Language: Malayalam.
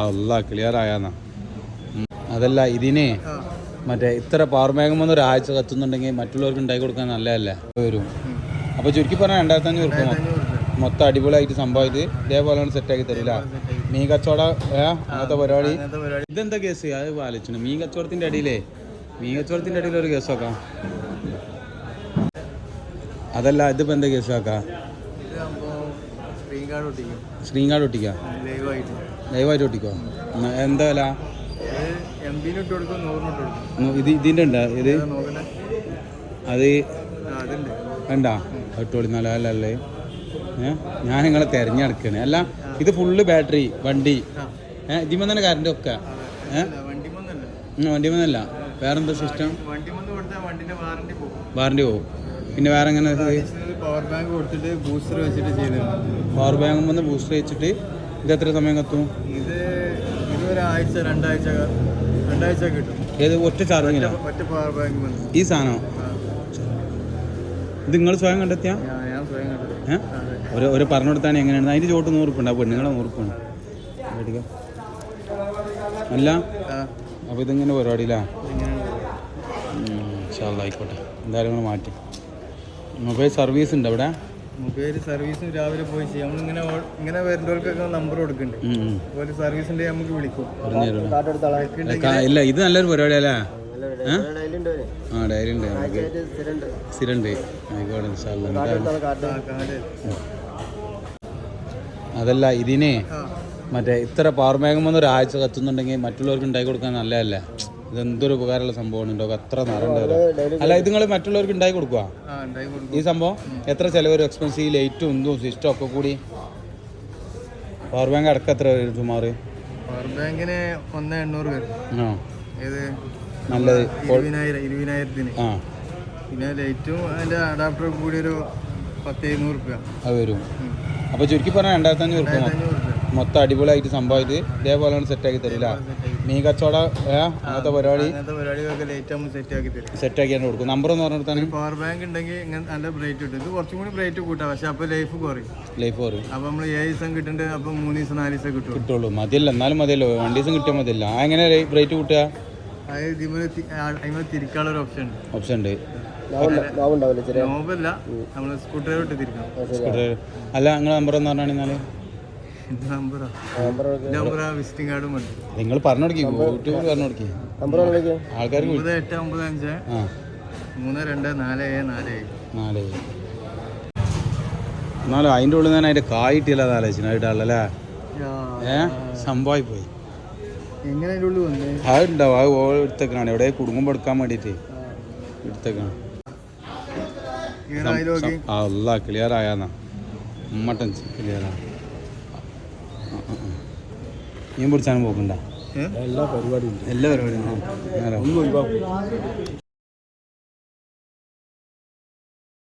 അല്ല ക്ലിയർ ആയാന്നാ. അതല്ല ഇതിനെ മറ്റേ ഇത്ര പവർ ബാങ്ക് വന്ന് ഒരാഴ്ച കത്തുന്നുണ്ടെങ്കിൽ മറ്റുള്ളവർക്ക് ഉണ്ടാക്കി കൊടുക്കാൻ നല്ലതല്ലേ? വരും. അപ്പോൾ ചുരുക്കി പറഞ്ഞാൽ രണ്ടായിരത്തി അഞ്ഞൂറ് രൂപ മൊത്തം അടിപൊളിയായിട്ട് സംഭവം ഇത്. ഇതേപോലെ സെറ്റാക്കി തരില്ല. മീൻ കച്ചവട അങ്ങനത്തെ പരിപാടി. ഇതെന്താ കേസ് അത് പാലിച്ചു മീൻ കച്ചവടത്തിന്റെ അടിയിലേ മീൻ കച്ചവടത്തിന്റെ അടിയിൽ ഒരു കേസ് വെക്കാം അതല്ല ഇതിപ്പോ എന്താ കേസ് വെക്കാം സ്ക്രീൻ കാർഡ് ഒട്ടിക്കും സ്ക്രീൻ കാർഡ് ഒട്ടിക്കാം ലൈവായിട്ട് എന്താ വില ഇത് ഇതിന്റെ ഉണ്ടോ? ഇത്? അത് വേണ്ട നല്ല അല്ലല്ലേ ഞാൻ നിങ്ങളെ തിരഞ്ഞെടുക്കണേ. അല്ല ഇത് ഫുള്ള് ബാറ്ററി വണ്ടി. ഏഹ് ഇതിമ തന്നെ കറണ്ട് ഒക്കെ ഏഹ് അല്ല വണ്ടി വന്നല്ല വേറെന്താ സിസ്റ്റം? വാറണ്ടി പോകും. പിന്നെ വേറെ എങ്ങനെ പവർ ബാങ്ക് കൊടുത്തിട്ട് ബൂസ്റ്റർ വെച്ചിട്ട് ചെയ്തിട്ടുണ്ട് പവർ ബാങ്ക് വന്ന് ബൂസ്റ്റർ വെച്ചിട്ട് ഇത് എത്ര സമയം കത്തും? ഇത് ഇതൊരാഴ്ച രണ്ടാഴ്ച രണ്ടാഴ്ച കിട്ടും. ഏത് ഒറ്റ ചാർജിങ് ഒറ്റ പവർ ബാങ്ക് വന്ന്. ഈ സാധനം? ഇത് നിങ്ങൾ സ്വയം കണ്ടെത്തിയാ? ഒരു ഒരു പറഞ്ഞു കൊടുത്താണ് എങ്ങനെയാണ്? അതിന്റെ ചോട്ട് നൂറുപ്പുണ്ട്. ആ പെണ്ണുങ്ങളെ നൂറുപ്പാണ് മേടിക്കാം അല്ല? അപ്പൊ അപ്പോൾ ഇതിങ്ങനെ പരിപാടിയിലാ? ഇങ്ങനെയാണ് ആയിക്കോട്ടെ. എന്തായാലും മാറ്റി. മൊബൈൽ സർവീസ് ഉണ്ട് അവിടെ? മൊബൈൽ സർവീസും രാവിലെ പോയി ചെയ്യാം. നമ്മളിങ്ങനെ ഇങ്ങനെ വരുന്നവർക്കൊക്കെ നമ്പർ കൊടുക്കുന്നുണ്ട്. അതുപോലെ സർവീസ് നമുക്ക് വിളിക്കും. ഇല്ല ഇത് നല്ലൊരു പരിപാടി അല്ല? ആ ഡയറി ഉണ്ട്. സ്ഥിരണ്ട് ആയിക്കോട്ടെ അതല്ല ഇതിനെ മറ്റേ ഇത്ര പവർ ബാങ്ക് വന്ന് ഒരാഴ്ച കത്തുന്നുണ്ടെങ്കിൽ മറ്റുള്ളവർക്ക് ഉണ്ടാക്കി കൊടുക്കാൻ നല്ലതല്ലേ? ഇതെന്തൊരു ഉപകാരമുള്ള സംഭവമാണ് ഉണ്ടോ? അത്ര നിറണ്ട് അല്ല ഇത് നിങ്ങൾ മറ്റുള്ളവർക്ക് ഉണ്ടായി കൊടുക്കുക ആ ഉണ്ടായി കൊടുക്കും. ഈ സംഭവം? എത്ര ചിലവ് എക്സ്പെൻസ് ഈ ലൈറ്റും ഇതും സിസ്റ്റം ഒക്കെ കൂടി? പവർ ബാങ്ക് അടക്കം എത്ര വരും സുമാർ പവർ ബാങ്കിന് ഒന്ന് എണ്ണൂറ് വരും. ആ നല്ലത്. ഇരുപതിനായിരം ഇരുപതിനായിരത്തിന്. ആ. പിന്നെ ലൈറ്റും അതിന്റെ കൂടി ഒരു പത്ത് എഴുന്നൂറ് റുപ്യ. അത് വരും. അപ്പോൾ ചുരുക്കി പറഞ്ഞാൽ രണ്ടായിരത്തി അഞ്ഞൂറ് റുപ്യ. മൊത്തം അടിപൊളിയായിട്ട് സംഭവം ഇത് ഇതേപോലെ സെറ്റാക്കി തരില്ല മീൻ കച്ചവട അങ്ങനത്തെ പരിപാടി? സെറ്റ് ആക്കി കൊടുക്കും. നമ്പർ എന്ന് പറഞ്ഞിടത്താണ് പവർ ബാങ്ക് ഉണ്ടെങ്കിൽ ഇങ്ങനെ നല്ല ബ്രേറ്റ് കിട്ടും. ഇത് കുറച്ചും കൂടി ബ്രേറ്റ് കൂട്ടാം. പക്ഷെ അപ്പൊ ലൈഫ് കുറയും. ലൈഫ് കുറയും. അപ്പൊ നമ്മൾ ഏഴ് ദിവസം കിട്ടുന്നുണ്ട് അപ്പൊ മൂന്ന് ദിവസം നാല് ദിവസം കിട്ടും കിട്ടുള്ളൂ. മതിയല്ല. എന്നാലും മതിയല്ലോ. വണ്ടി ദിവസം കിട്ടിയാൽ മതിയല്ല. ആ എങ്ങനെ ബ്രേറ്റ് കൂട്ടുക? തിരിക്കാനുള്ള ഓപ്ഷൻ ഉണ്ട്. ഓപ്ഷൻ ഉണ്ട്. നോബല്ല നമ്മൾ സ്കൂട്ടർ വിട്ട് തിരിക്കണം. സ്കൂട്ടർ അല്ല നിങ്ങളെ നമ്പർ എന്ന് പറഞ്ഞാൽ വിസിറ്റിംഗ് കാർഡും ഉണ്ട് നിങ്ങൾ പറഞ്ഞു കൊടുക്കി യൂട്യൂബിൽ പറഞ്ഞു കൊടുക്കി. ആൾക്കാർക്ക് വിളി- ഒമ്പത് എട്ട് ഒമ്പത് അഞ്ച് മൂന്ന് രണ്ട് നാല് ഏഴ് നാല് ഏഴ്. നാല് എന്നാലും അതിന്റെ ഉള്ളിൽ നിന്ന് അതിന്റെ കായിട്ടില്ല ഏ? സംഭവമായി പോയി. എങ്ങനെ അതിന്റെ ഉള്ളിൽ വന്നേ? അത് ഉണ്ടാവും. അത് ഓ എടുത്തേക്കാണ് എവിടെ കുടുംബം എടുക്കാൻ വേണ്ടിയിട്ട് എടുത്തേക്കാണ് അല്ല ക്ലിയർ ആയാന്നാ. ക്ലിയർ ക്ലിയറാ മീൻ പിടിച്ചാനും പോക്കണ്ട? എല്ലാ പരിപാടിയും എല്ലാ പരിപാടിയും